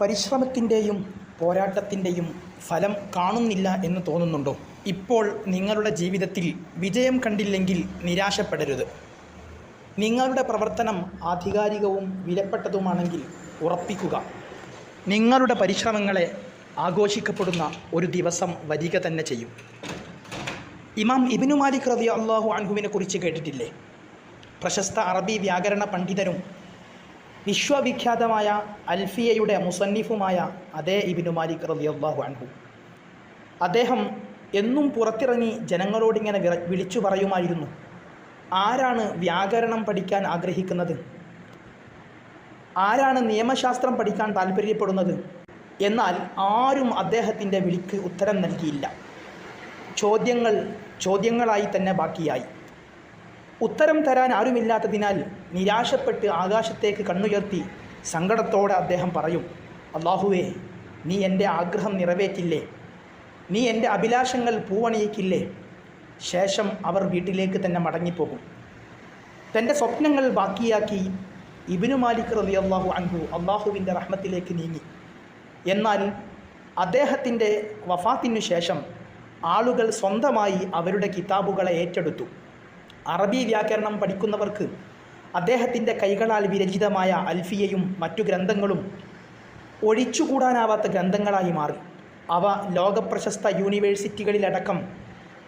പരിശ്രമത്തിന്റെയും പോരാട്ടത്തിന്റെയും ഫലം കാണുന്നില്ല എന്ന് തോന്നുന്നുണ്ടോ? ഇപ്പോൾ നിങ്ങളുടെ ജീവിതത്തിൽ വിജയം കണ്ടില്ലെങ്കിൽ നിരാശപ്പെടരുത്. നിങ്ങളുടെ പ്രവർത്തനം ആധികാരികവും വിലപ്പെട്ടതുമാണെങ്കിൽ ഉറപ്പിക്കുക. നിങ്ങളുടെ പരിശ്രമങ്ങളെ ആഘോഷിക്കപ്പെടുന്ന ഒരു ദിവസം വരിക തന്നെ ചെയ്യും. ഇമാം ഇബിനു മാലിക് റബി അള്ളാഹു അൻഹുവിനെ കുറിച്ച് കേട്ടിട്ടില്ലേ? പ്രശസ്ത അറബി വ്യാകരണ പണ്ഡിതനും വിശ്വവിഖ്യാതമായ അൽഫിയയുടെ മുസന്നിഫുമായ അതേ ഇബിനു മാലിക് റളിയല്ലാഹു അൻഹു. അദ്ദേഹം എന്നും പുറത്തിറങ്ങി ജനങ്ങളോടിങ്ങനെ വിറ വിളിച്ചു പറയുമായിരുന്നു ആരാണ് വ്യാകരണം പഠിക്കാൻ ആഗ്രഹിക്കുന്നത്? ആരാണ് നിയമശാസ്ത്രം പഠിക്കാൻ താല്പര്യപ്പെടുന്നത്? എന്നാൽ ആരും അദ്ദേഹത്തിന്റെ വിളിക്ക് ഉത്തരം നൽകിയില്ല. ചോദ്യങ്ങൾ ചോദ്യങ്ങളായി തന്നെ ബാക്കിയായി. ഉത്തരം തരാൻ ആരുമില്ലാത്തതിനാൽ നിരാശപ്പെട്ട് ആകാശത്തേക്ക് കണ്ണുയർത്തി സങ്കടത്തോടെ അദ്ദേഹം പറയും അള്ളാഹുവേ നീ എന്റെ ആഗ്രഹം നിറവേറ്റില്ലേ? നീ എന്റെ അഭിലാഷങ്ങൾ പൂവണിയിക്കില്ലേ? ശേഷം അവർ വീട്ടിലേക്ക് തന്നെ മടങ്ങിപ്പോകും. തന്റെ സ്വപ്നങ്ങൾ ബാക്കിയാക്കി ഇബിനു മാലിക് റബി അള്ളാഹു അൻഹു അള്ളാഹുവിന്റെ റഹ്മത്തിലേക്ക് നീങ്ങി. എന്നാൽ അദ്ദേഹത്തിന്റെ വഫാത്തിനു ശേഷം ആളുകൾ സ്വന്തമായി അവരുടെ കിതാബുകളെ ഏറ്റെടുത്തു. അറബി വ്യാകരണം പഠിക്കുന്നവർക്ക് അദ്ദേഹത്തിന്റെ കൈകളാൽ വിരചിതമായ അൽഫിയയും മറ്റു ഗ്രന്ഥങ്ങളും ഒഴിച്ചുകൂടാനാവാത്ത ഗ്രന്ഥങ്ങളായി മാറി. അവ ലോകപ്രശസ്ത യൂണിവേഴ്സിറ്റികളിലടക്കം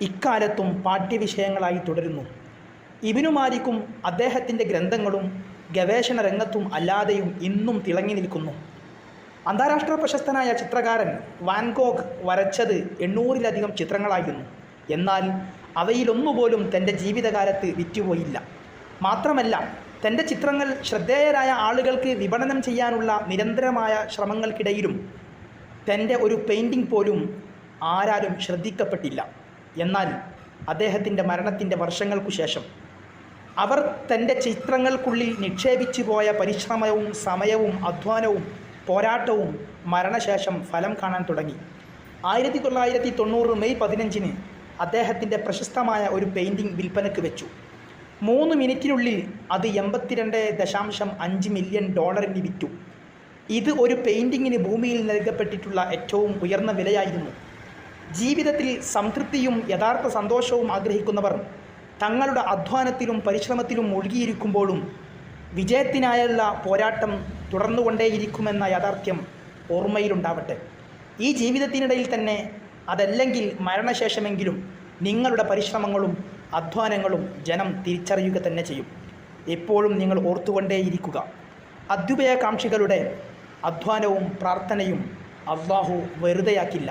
ഇക്കാലത്തും പാഠ്യവിഷയങ്ങളായി തുടരുന്നു. ഇബിനു മാലിക്കും അദ്ദേഹത്തിന്റെ ഗ്രന്ഥങ്ങളും ഗവേഷണ രംഗത്തും അല്ലാതെയും ഇന്നും തിളങ്ങി നിൽക്കുന്നു. അന്താരാഷ്ട്ര പ്രശസ്തനായ ചിത്രകാരൻ വാൻഗോഗ് വരച്ചത് എണ്ണൂറിലധികം ചിത്രങ്ങളായിരുന്നു. എന്നാൽ അവയിലൊന്നുപോലും തന്റെ ജീവിതകാലത്ത് വിറ്റുപോയില്ല. മാത്രമല്ല തന്റെ ചിത്രങ്ങൾ ശ്രദ്ധേയരായ ആളുകൾക്ക് വിപണനം ചെയ്യാനുള്ള നിരന്തരമായ ശ്രമങ്ങൾക്കിടയിലും തന്റെ ഒരു പെയിന്റിംഗ് പോലും ആരാലും ശ്രദ്ധിക്കപ്പെട്ടില്ല. എന്നാൽ അദ്ദേഹത്തിന്റെ മരണത്തിന്റെ വർഷങ്ങൾക്കു ശേഷം അവർ തന്റെ ചിത്രങ്ങൾക്കുള്ളിൽ നിക്ഷേപിച്ചു പോയ പരിശ്രമവും സമയവും അധ്വാനവും പോരാട്ടവും മരണശേഷം ഫലം കാണാൻ തുടങ്ങി. ആയിരത്തി തൊള്ളായിരത്തി തൊണ്ണൂറ് മെയ് പതിനഞ്ചിന് അദ്ദേഹത്തിന്റെ പ്രശസ്തമായ ഒരു പെയിന്റിംഗ് വിൽപ്പനയ്ക്ക് വെച്ചു. മൂന്ന് മിനിറ്റിനുള്ളിൽ അത് എൺപത്തിരണ്ട് ദശാംശം അഞ്ച് മില്യൺ ഡോളറിന് വിറ്റു. ഇത് ഒരു പെയിന്റിങ്ങിന് ഭൂമിയിൽ നൽകപ്പെട്ടിട്ടുള്ള ഏറ്റവും ഉയർന്ന വിലയായിരുന്നു. ജീവിതത്തിൽ സംതൃപ്തിയും യഥാർത്ഥ സന്തോഷവും ആഗ്രഹിക്കുന്നവർ തങ്ങളുടെ അധ്വാനത്തിലും പരിശ്രമത്തിലും മുഴുകിയിരിക്കുമ്പോഴും വിജയത്തിനായുള്ള പോരാട്ടം തുടർന്നുകൊണ്ടേയിരിക്കുമെന്ന യാഥാർത്ഥ്യം ഓർമ്മയിലുണ്ടാവട്ടെ. ഈ ജീവിതത്തിനിടയിൽ തന്നെ അതല്ലെങ്കിൽ മരണശേഷമെങ്കിലും നിങ്ങളുടെ പരിശ്രമങ്ങളും അധ്വാനങ്ങളും ജനം തിരിച്ചറിയുക തന്നെ ചെയ്യും. എപ്പോഴും നിങ്ങൾ ഓർത്തുകൊണ്ടേയിരിക്കുക. അദ്വിപയകാംക്ഷികളുടെ അധ്വാനവും പ്രാർത്ഥനയും അള്ളാഹു വെറുതെയാക്കില്ല.